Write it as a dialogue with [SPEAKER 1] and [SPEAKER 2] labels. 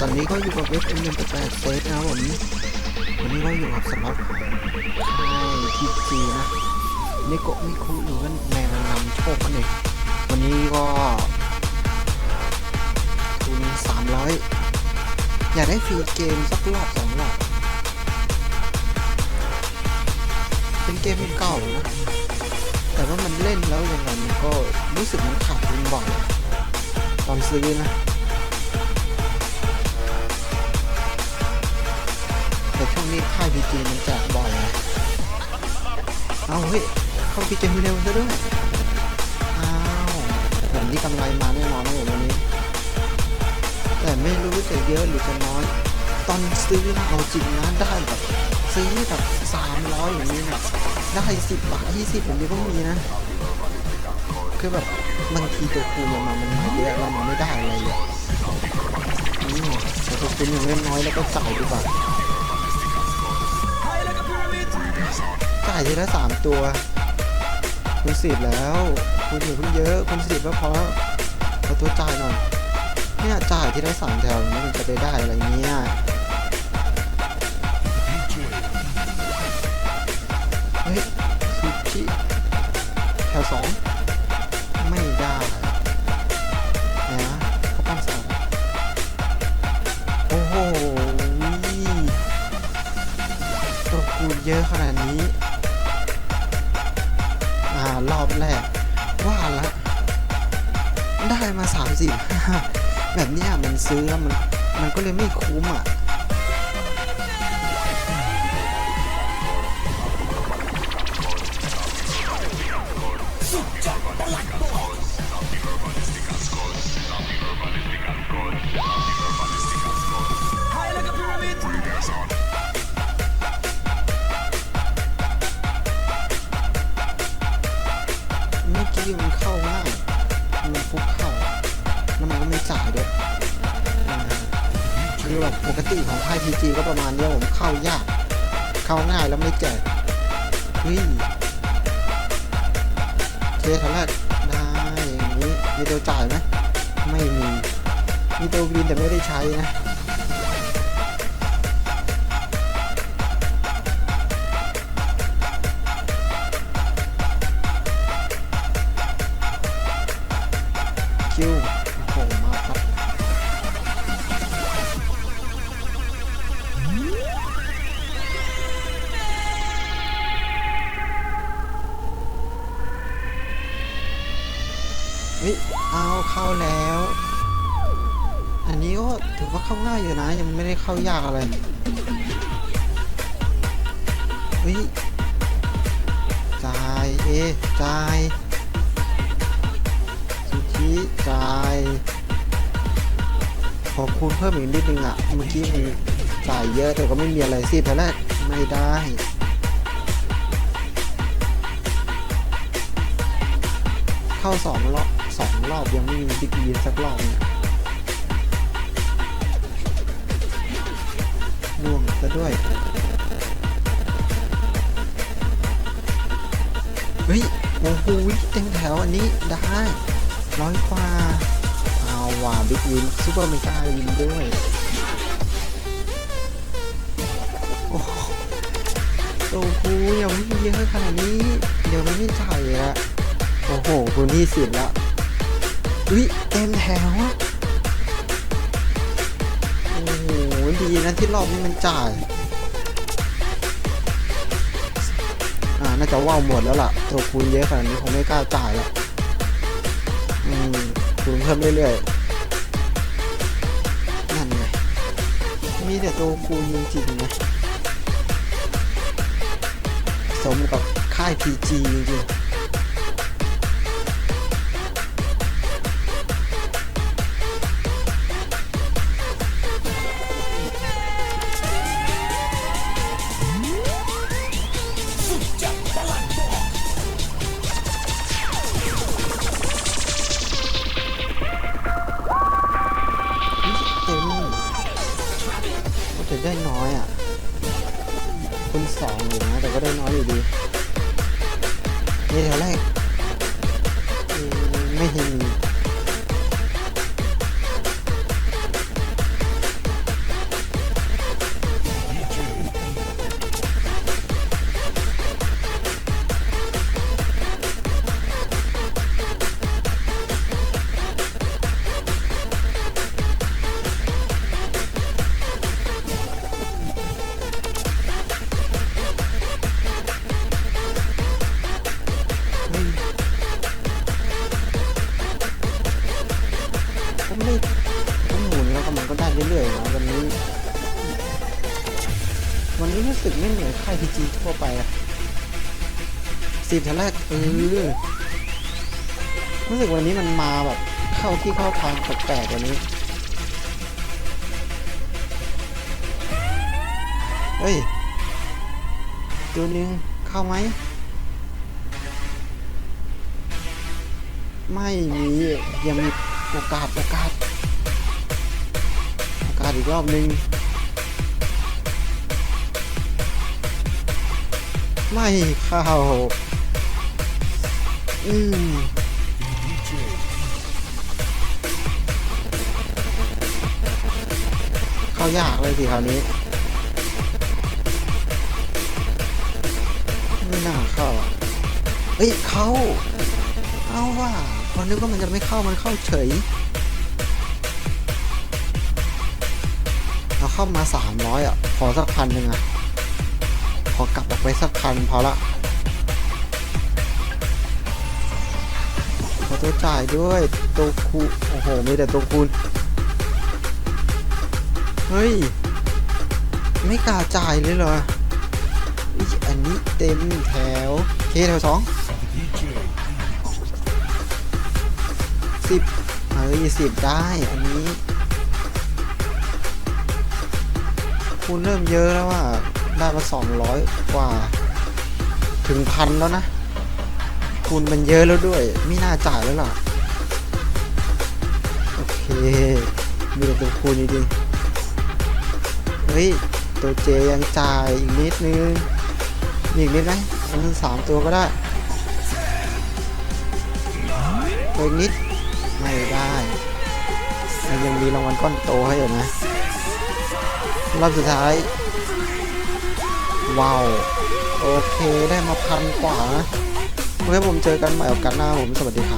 [SPEAKER 1] ตอนนี้ก็อยู่กับเว็บเอ็มเอ็มแปดเซฟนะผมวันนี้ก็อยู่กับสล็อตค่ายพีจีนะนิโกะมิคุหรือว่าแมนนำโชคกันเองวันนี้ก็ทุนสามร้อยอยากได้ฟรีเกมสักรอบสองรอบเป็นเกมเก่านะแต่ว่ามันเล่นแล้วยังไงมันก็รู้สึกมันขาดทุนบ่อยตอนซื้อนะ แต่ช่วงนี้ค่ายพีจีมันแจกบ่อยนะเอาเฮ้ย เข้าพีจีเร็วซะด้วย อ้าวผมนี่กำไรมาแน่นอนนะผมวันนี้ แต่ไม่รู้จะเยอะหรือจะน้อย ตอนซื้อนะเอาจริงนะได้แบบซื้อแบบสามร้อยอย่างนี้นะได้สิบบาทยี่สิบอย่างนี้ก็มีนะ คือแบบบางทีตัวคูณมา มันมาเยอะแล้วมันไม่ได้อะไรเลยอืมแต่ตัวคูณยังเล่นน้อยแล้วก็จ่าดีกว่า ทีละสามตัว คุณสิบแล้วคุณอย่าเพิ่งเยอะ คุณสิบก็พอแล้วเอาตัวจ่ายหน่อยเนี่ยจ่ายทีละสามแถวนี้มันจะไปได้อะไรเงี้ยเฮ้ยซูชิแถวสองไม่ได้นะเขาปั้นสองโอ้โหตัวกูเยอะขนาดนี้ารอบแรก ว่าละได้มาสามสี่ห้าแบบนี้มันซื้อแล้วมันมันก็เลยไม่คุ้มอะ เมื่อกี้มันเข้าง่ายมันฟุกเข้าแล้วมันก็ไม่จ่ายด้วยคือแบบปกติของค่ายพีจีก็ประมาณนี้ผมเข้ายาก เข้าง่ายแล้วไม่แจกเฮ้ยเคทแรกได้อย่างนี้มีตัวจ่ายไหมไม่มีมีตัววินแต่ไม่ได้ใช้นะ ฮ้ยเอาเข้าแล้ว อันนี้ก็ถือว่าเข้าง่ายอยู่นะ ยังไม่ได้เข้ายากอะไรเฮ้ยจ่ายเอจ่ายสุชิจ่ายขอคูณเพิ่มอีกนิดนึงอะเมื่อกี้มันจ่ายเยอะแต่ก็ไม่มีอะไรสิแต่แรกไม่ได้เข้าสองรอบ สองรอบยังไม่มีบิ๊กยีนสักรอบเนี่ยร่วงซะด้วย เฮ้ย โอ้โหเต็มแถวอันนี้ได้ร้อยกว่าเอาว่าบิ๊กวินซูเปอร์เมกาวินด้วยโอ้โหโอ้โหยังไม่เยอะขนาดนี้ เดี๋ยวมันไม่จ่ายละโอ้โห คุณที่สิบละ อุ้ยเต็มแถวโอ้โหดีนะที่รอบนี้มันจ่าย อ่า น่าจะว่าวหมดแล้วล่ะ ตัวคูณเยอะขนาดนี้คงไม่กล้าจ่ายละอืมคูณเพิ่มเรื่อยๆ นั่นไง มีแต่ตัวคูณจริงๆนะ สมกับค่าย PG จริงๆ ไม่ไม่เห็น ไม่เหมือนค่ายพีจีทั่วไปอะสิบแถวแรกเออรู้สึกวันนี้มันมาแบบเข้าที่เข้าทางแปลกๆกว่านี้เฮ้ย ตัวนึงเข้าไหม ไม่มียังมีโอกาสโอกาสโอกาสอีกรอบหนึง ไม่เข้า อืมเข้ายากเลยสิคราวนี้ ไม่น่าเข้าเฮ้ย เข้า เอาว่าพอนึกว่ามันจะไม่เข้ามันเข้าเฉยเอาเข้ามาสามร้อยอะ ขอสักพันหนึ่งอะ ขอกลับออกไปสักพันพอละขอตัวจ่ายด้วยตัวคูโอ้โหมีแต่ตัวคูณเฮ้ย ไม่กล้าจ่ายเลยเหรออยอันนี้เต็มแถว เคแถวสองสิบเฮ้ยสิบได้ อันนี้คูณเริ่มเยอะแล้วว่า ได้มาสองร้อยกว่า ถึงพันแล้วนะ คูณมันเยอะแล้วด้วย ไม่น่าจ่ายแล้วล่ะ โอเค มีแต่ตัวคูณจริงๆเฮ้ย ตัวเจยังจ่ายอีกนิดนึงมีอีกนิดไหมอันนั้นสามตัวก็ได้ตัวอีกนิด ไม่ได้มันยังมีรางวัลก้อนโตให้อยู่นะ รอบสุดท้าย ว้าว โอเคได้มาพันกว่าเมื่อผมเจอกันใหม่โอกาสหน้าผม สวัสดีครับ